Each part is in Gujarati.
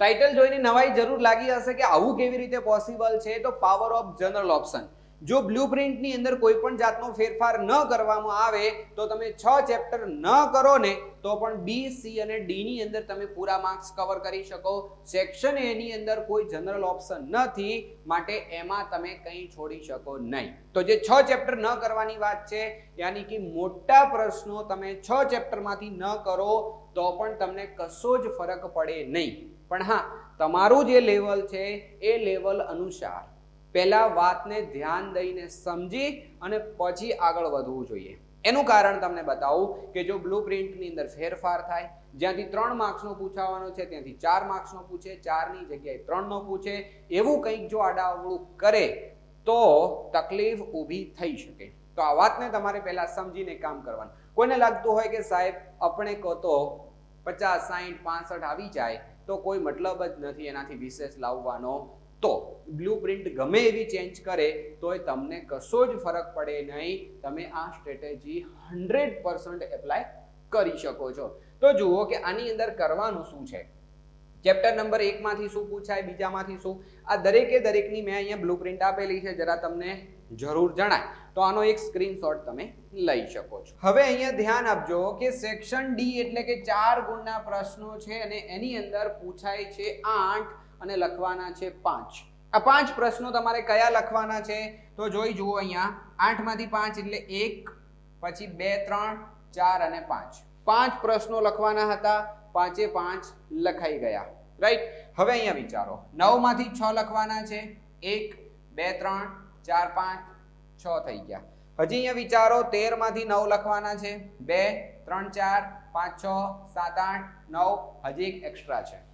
ટાઇટલ જોઈને નવાઈ જરૂર લાગી હશે કે આવું કેવી રીતે પોસિબલ છે, તો પાવર ઓફ જનરલ ઓપ્શન જો બ્લુ પ્રિન્ટની અંદર કોઈ પણ જાતનો ફેરફાર ન કરવામાં આવે, તો તમે છ ચેપ્ટર ન કરો ને, તો પણ બી સી અને ડી ની અંદર તમે પૂરા માર્ક્સ કવર કરી શકો. સેક્શન એની અંદર કોઈ જનરલ ઓપ્શન નથી, માટે એમાં તમે કંઈ છોડી શકો નહીં. તો જે છ ચેપ્ટર ન કરવાની વાત છે, યાની કે મોટા પ્રશ્નો તમે છ ચેપ્ટરમાંથી ન કરો, તો પણ તમને કશો જ ફરક પડે નહીં. પણ હા, તમારું જે લેવલ છે, એ લેવલ અનુસાર પહેલા વાતને ધ્યાન દઈને સમજી અને પછી આગળ વધવું જોઈએ. એનું કારણ તમને બતાવું કે જો બ્લુ પ્રિન્ટની અંદર ફેરફાર થાય, જ્યાંથી ત્રણ માર્ક્સનો પૂછાવાનો છે, ત્યાંથી ચાર માર્ક્સનો પૂછે, ચારની જગ્યાએ ત્રણનો પૂછે, એવું કંઈક જો આડાઅવળું કરે, તો તકલીફ ઊભી થઈ શકે. તો આ વાતને તમારે પહેલાં સમજીને કામ કરવાનું. કોઈને લાગતું હોય કે સાહેબ, આપણે કહો તો પચાસ સાહીઠ પાસઠ આવી જાય તો કોઈ મતલબ જ નથી એનાથી વિશેષ લાવવાનો. તો બ્લુ પ્રિન્ટ ગમે એવી ચેન્જ કરે, તોય તમને કશો જ ફરક પડે નહીં. તમે આ સ્ટ્રેટેજી હંડ્રેડ પર્સન્ટ એપ્લાય કરી શકો છો. તો જુઓ કે આની અંદર કરવાનું શું છે? ચેપ્ટર નંબર એકમાંથી શું પૂછાય, બીજામાંથી શું? આ દરેકે દરેકની મેં અહીંયા બ્લુ પ્રિન્ટ આપેલી છે, જરા તમને જરૂર જણાય. તો આનો એક સ્ક્રીનશોટ તમે લઈ શકો છો. હવે અહીંયા ધ્યાન આપજો કે સેક્શન ડી એટલે કે ચાર ગુણના પ્રશ્નો છે અને એની અંદર પૂછાય છે આઠ અને લખવાના છે પાંચ. આ પાંચ પ્રશ્નો તમારે કયા લખવાના છે? તો જોઈ જુઓ અહીંયા. આઠમાંથી પાંચ એટલે એક, પછી બે, ત્રણ, ચાર અને પાંચ. પાંચ પ્રશ્નો લખવાના હતા. પાંચે પાંચ લખાઈ ગયા. રાઈટ હવે અહીંયા વિચારો. નવમાંથી છ લખવાના છે. એક, બે, ત્રણ, ચાર, પાંચ, છ થઈ ગયા. હજી અહીંયા વિચારો. તેરમાંથી નવ લખવાના છે. બે, ત્રણ, ચાર, પાંચ, છ, સાત, આઠ, નવ, હજી એક એક્સ્ટ્રા છે.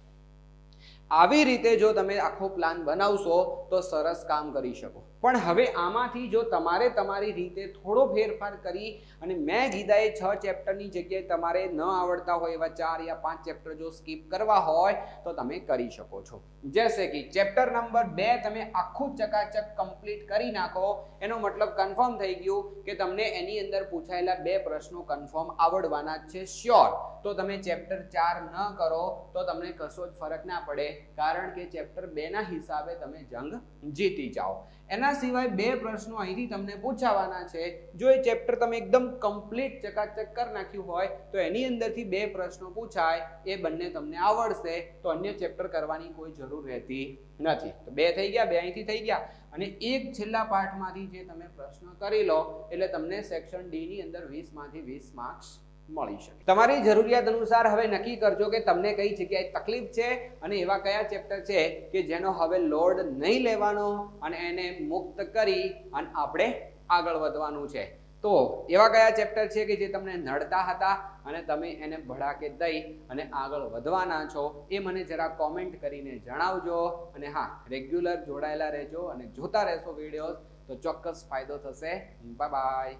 આવી રીતે જો તમે આખો પ્લાન બનાવશો તો સરસ કામ કરી શકો. પણ હવે આમાંથી જો તમારે તમારી રીતે થોડો ફેરફાર કરી અને મેં કીધા છ ચેપ્ટરની જગ્યાએ તમારે ન આવડતા હોય એવા ચાર યા પાંચ ચેપ્ટર જો સ્કીપ કરવા હોય, તો તમે કરી શકો છો. જેસે કે ચેપ્ટર નંબર બે તમે આખું ચકાચક કમ્પ્લીટ કરી નાખો, એનો મતલબ કન્ફર્મ થઈ ગયું કે તમને એની અંદર પૂછાયેલા બે પ્રશ્નો કન્ફર્મ આવડવાના છે, શ્યોર. તો તમે ચેપ્ટર ચાર ન કરો, તો તમને કશો જ ફરક ના પડે, કારણ કે ચેપ્ટર બેના હિસાબે તમે જંગ જીતી જાઓ. એના સિવાય બે પ્રશ્નો અહીંથી તમને પૂછાવાના છે. જો એ ચેપ્ટર તમે એકદમ કમ્પ્લીટ ચકાચક કરી નાખ્યું હોય, તો એની અંદરથી બે પ્રશ્નો પૂછાય, એ બંને તમને આવડશે. તો અન્ય ચેપ્ટર કરવાની કોઈ જરૂર રહેતી નથી. તો બે થઈ ગયા, બે અહીંથી થઈ ગયા. અને એક છેલ્લા પાઠમાંથી જે તમે પ્રશ્ન કરી લો, એટલે તમને સેક્શન ડીની અંદર વીસમાંથી વીસ માર્ક્સ મળી શકે. તમારી જરૂરિયાત અનુસાર હવે નક્કી કરજો કે તમને કઈ જગ્યાએ તકલીફ છે અને એવા કયા ચેપ્ટર છે કે જેનો હવે લોડ નહીં લેવાનો અને એને મુક્ત કરી અને આપણે આગળ વધવાનું છે. તો એવા કયા ચેપ્ટર છે કે જે તમને નડતા હતા અને તમે એને ભડાકે દઈ અને આગળ વધવાના છો એ મને જરા કોમેન્ટ કરીને જણાવજો અને હા રેગ્યુલર જોડાયેલા રહેજો અને જોતા રહેશો વિડીયોઝ તો ચોક્કસ ફાયદો થશે. Bye bye